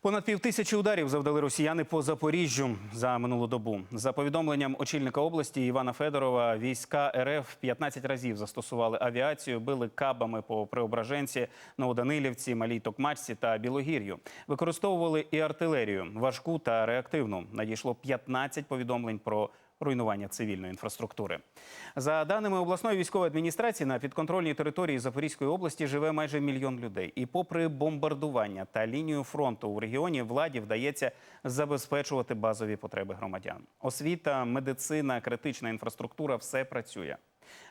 Понад півтисячі ударів завдали росіяни по Запоріжжю за минулу добу. За повідомленням очільника області Івана Федорова, війська РФ 15 разів застосували авіацію, били кабами по Преображенці, Новоданилівці, Малій Токмачці та Білогір'ю. Використовували і артилерію, важку та реактивну. Надійшло 15 повідомлень про руйнування цивільної інфраструктури. За даними обласної військової адміністрації, на підконтрольній території Запорізької області живе майже мільйон людей. І попри бомбардування та лінію фронту у регіоні владі вдається забезпечувати базові потреби громадян. Освіта, медицина, критична інфраструктура все працює.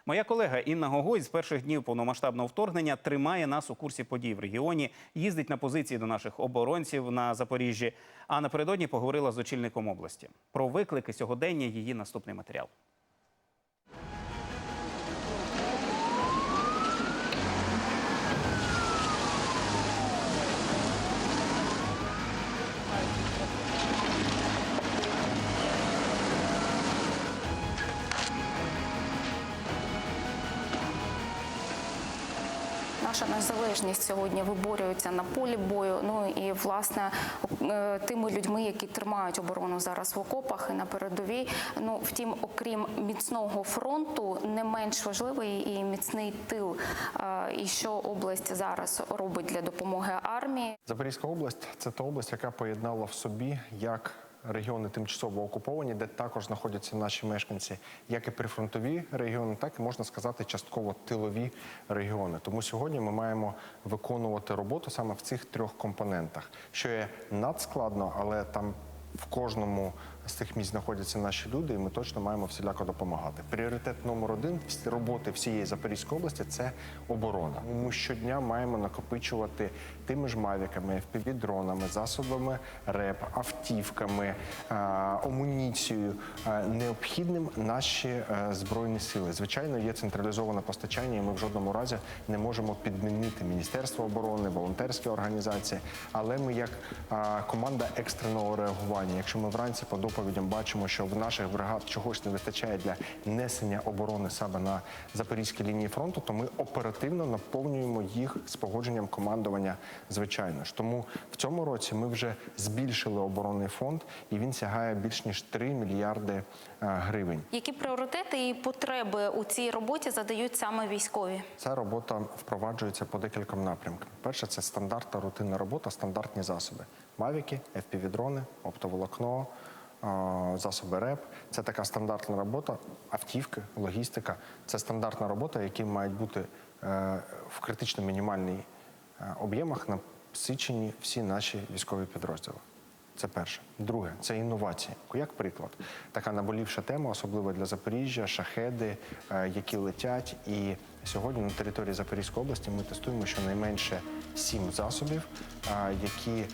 Моя колега Інна Гогой з перших днів повномасштабного вторгнення тримає нас у курсі подій в регіоні, їздить на позиції до наших оборонців на Запоріжжі. А напередодні поговорила з очільником області про виклики сьогодення. Її наступний матеріал. Наша незалежність сьогодні виборюється на полі бою. Ну і власне е, тими людьми, які тримають оборону зараз в окопах і на передовій. Ну втім, окрім міцного фронту, не менш важливий і міцний тил. Е, І що область зараз робить для допомоги армії. Запорізька область це та область, яка поєднала в собі як регіони тимчасово окуповані, де також знаходяться наші мешканці, як і прифронтові регіони, так і можна сказати, частково тилові регіони. Тому сьогодні ми маємо виконувати роботу саме в цих трьох компонентах, що є надскладно, але там в кожному з цих місць знаходяться наші люди, і ми точно маємо всіляко допомагати. Пріоритет номер один роботи всієї Запорізької області це оборона. Ми щодня маємо накопичувати тими ж мавіками, FPV-дронами, засобами РЕП, автівками, е, амуніцією, е, необхідним наші е, збройні сили. Звичайно, є централізоване постачання, і ми в жодному разі не можемо підмінити Міністерство оборони, волонтерські організації. Але ми, як команда екстреного реагування, якщо ми вранці по доповідям бачимо, що в наших бригад чогось не вистачає для несення оборони саме на запорізькій лінії фронту, то ми оперативно наповнюємо їх з погодженням командування. Звичайно ж, тому в цьому році ми вже збільшили оборонний фонд, і він сягає більш ніж 3 мільярди е, гривень. Які пріоритети і потреби у цій роботі задають саме військові? Ця робота впроваджується по декільком напрямкам. Перше це стандартна рутинна робота, стандартні засоби: мавіки, FPV-дрони, оптоволокно, засоби РЕП. Це така стандартна робота, автівки, логістика. Це стандартна робота, які мають бути е, в критично мінімальній е, об'ємах насичені всі наші військові підрозділи. Це перше. Друге це інновації. Як приклад, така наболівша тема, особливо для Запоріжжя, шахеди, е, які летять. І сьогодні на території Запорізької області ми тестуємо щонайменше сім засобів, які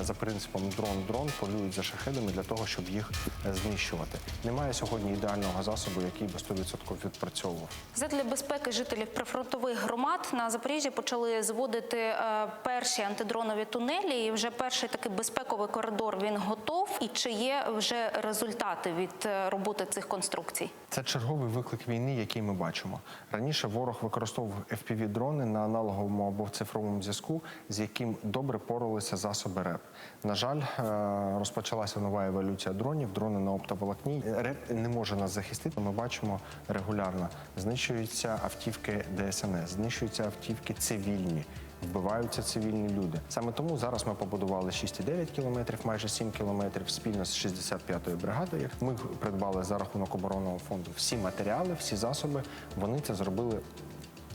за принципом дрон-дрон полюють за шахедами для того, щоб їх е, знищувати. Немає сьогодні ідеального засобу, який би 100% відпрацьовував. Задля безпеки жителів прифронтових громад на Запоріжжі почали зводити е, перші антидронові тунелі. І вже перший такий безпековий коридор він готов. І чи є вже результати від е, роботи цих конструкцій? Це черговий виклик війни, який ми бачимо. Раніше ворог використовував FPV-дрони на аналоговому або цифровому зв'язку, з яким добре поралися засоби РЕП. На жаль, е, розпочалася нова еволюція дронів, дрони на оптоволокні. РЕП не може нас захистити. Ми бачимо регулярно. Знищуються автівки ДСНС, знищуються автівки цивільні. Вбиваються цивільні люди. Саме тому зараз ми побудували 6,9 кілометрів, майже 7 кілометрів спільно з 65-ю бригадою. Ми придбали за рахунок оборонного фонду всі матеріали, всі засоби. Вони це зробили.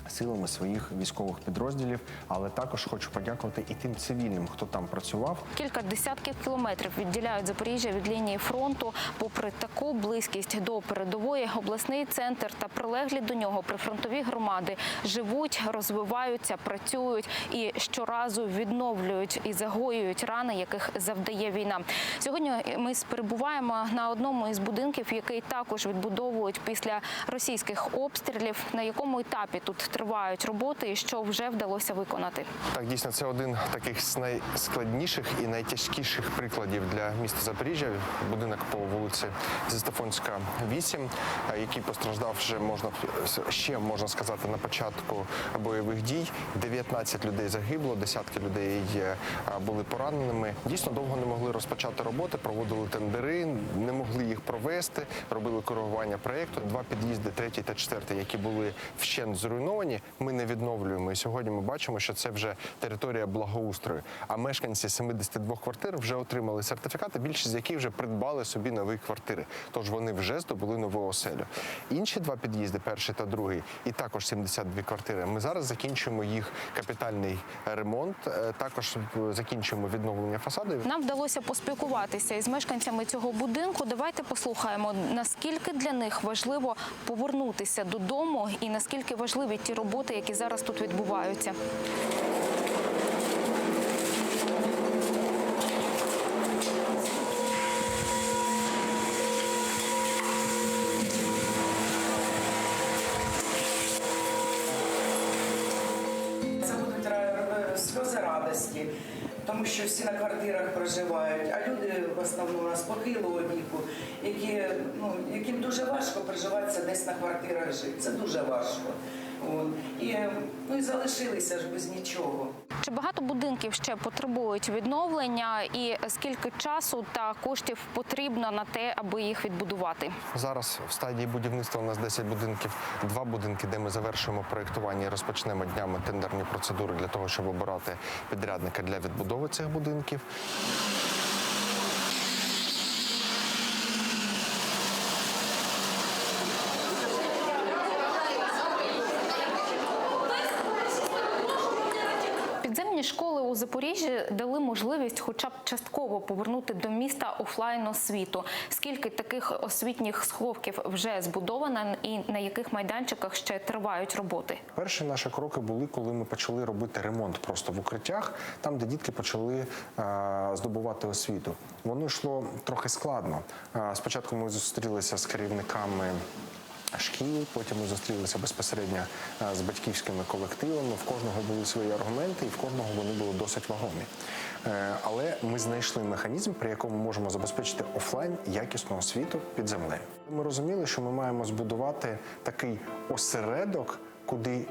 Силами своїх військових підрозділів, але також хочу подякувати і тим цивільним, хто там працював. Кілька десятків кілометрів відділяють Запоріжжя від лінії фронту. Попри таку близькість до передової, обласний центр та прилеглі до нього прифронтові громади живуть, розвиваються, працюють і щоразу відновлюють і загоюють рани, яких завдає війна. Сьогодні ми перебуваємо на одному із будинків, який також відбудовують після російських обстрілів. На якому етапі тут тривають роботи і що вже вдалося виконати. Так, дійсно, це один таких з найскладніших і найтяжкіших прикладів для міста Запоріжжя. Будинок по вулиці Зістафонська, 8, е, який постраждав вже можна ще можна сказати на початку бойових дій. 19 людей загибло, десятки людей е, були пораненими. Дійсно довго не могли розпочати роботи, проводили тендери, не могли їх провести, робили коригування проєкту. Два під'їзди, третій та четвертий, які були вщент зруйновані. Ми не відновлюємо. І сьогодні ми бачимо, що це вже територія благоустрою. А мешканці 72 квартир вже отримали сертифікати, більшість з яких вже придбали собі нові квартири. Тож вони вже здобули нову оселю. Інші два під'їзди, перший та другий, і також 72 квартири. Ми зараз закінчуємо їх капітальний ремонт. е, Також е, закінчуємо відновлення фасадів. Нам вдалося поспілкуватися із мешканцями цього будинку. Давайте послухаємо, наскільки для них важливо повернутися додому і наскільки важливі ті роботи, які зараз тут відбуваються. Сльози радості, тому що всі на квартирах проживають, а люди в основному у нас похилого віку, які, ну, яким дуже важко проживатися десь на квартирах жити. Це дуже важко. От. І, ну, і залишилися ж без нічого. Чи багато будинків ще потребують відновлення, і скільки часу та коштів потрібно на те, аби їх відбудувати? Зараз в стадії будівництва у нас 10 будинків, два будинки, де ми завершуємо проєктування і розпочнемо днями тендерні процедури для того, щоб обирати підрядника для відбудови цих будинків. Підземні школи у Запоріжжі дали можливість, хоча б частково повернути до міста офлайн освіту. Скільки таких освітніх сховків вже збудовано, і на яких майданчиках ще тривають роботи? Перші наші кроки були, коли ми почали робити ремонт просто в укриттях, там, де дітки почали е, здобувати освіту. Воно йшло трохи складно. Е, спочатку ми зустрілися з керівниками. Шкіл, потім ми зустрілися безпосередньо е, з батьківськими колективами. В кожного були свої аргументи, і в кожного вони були досить вагомі. Е, Але ми знайшли механізм, при якому можемо забезпечити офлайн якісну освіту під землею. Ми розуміли, що ми маємо збудувати такий осередок, куди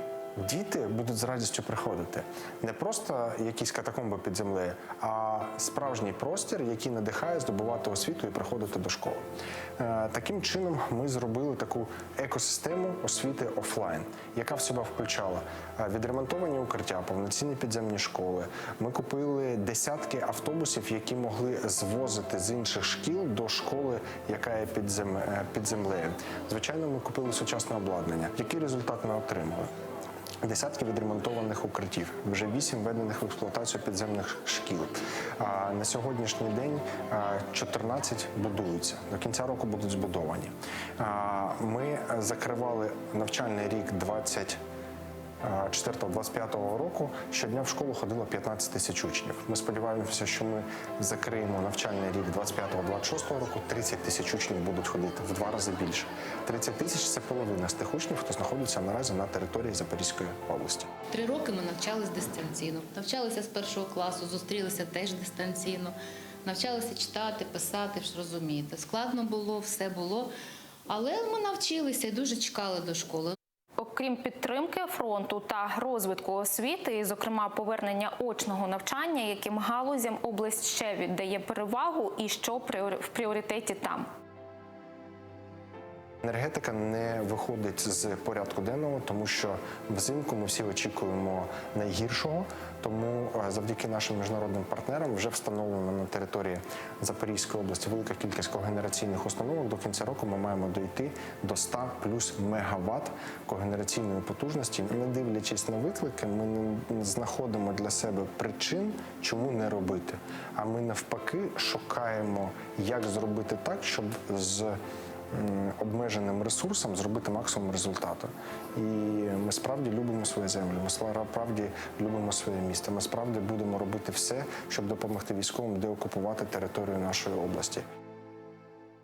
діти будуть з радістю приходити. Не просто якісь катакомби під землею, а справжній простір, який надихає здобувати освіту і приходити до школи. Е, Таким чином ми зробили таку екосистему освіти офлайн, яка в себе включала е, відремонтовані укриття, повноцінні підземні школи. Ми купили десятки автобусів, які могли звозити з інших шкіл до школи, яка є під, е, під землею. Звичайно, ми купили сучасне обладнання. Який результат ми отримали? Десятки відремонтованих укриттів, вже вісім введених в експлуатацію підземних шкіл. А на сьогоднішній день а, 14 будуються. До кінця року будуть збудовані. Ми закривали навчальний рік 20 4-25 року щодня в школу ходило 15 тисяч учнів. Ми сподіваємося, що ми закриємо навчальний рік 25-26 року. 30 тисяч учнів будуть ходити в два рази більше. 30 тисяч це половина з тих учнів, хто знаходиться наразі на території Запорізької області. Три роки ми навчались дистанційно. Навчалися з першого класу, зустрілися теж дистанційно. Навчалися читати, писати, розуміти. Складно було, все було. Але ми навчилися і дуже чекали до школи. Окрім підтримки фронту та розвитку освіти, і, зокрема повернення очного навчання, яким галузям область ще віддає перевагу, і що в пріоритеті там. Енергетика не виходить з порядку денного, тому що взимку ми всі очікуємо найгіршого. Тому е, завдяки нашим міжнародним партнерам вже встановлено на території Запорізької області велика кількість когенераційних установок. До кінця року ми маємо дойти до 100 плюс мегаватт когенераційної потужності. Не дивлячись на виклики, ми не знаходимо для себе причин, чому не робити. А ми навпаки шукаємо, як зробити так, щоб з обмеженим ресурсом зробити максимум результату. І ми справді любимо свою землю, ми справді любимо своє місто. Ми справді будемо робити все, щоб допомогти військовим деокупувати територію нашої області.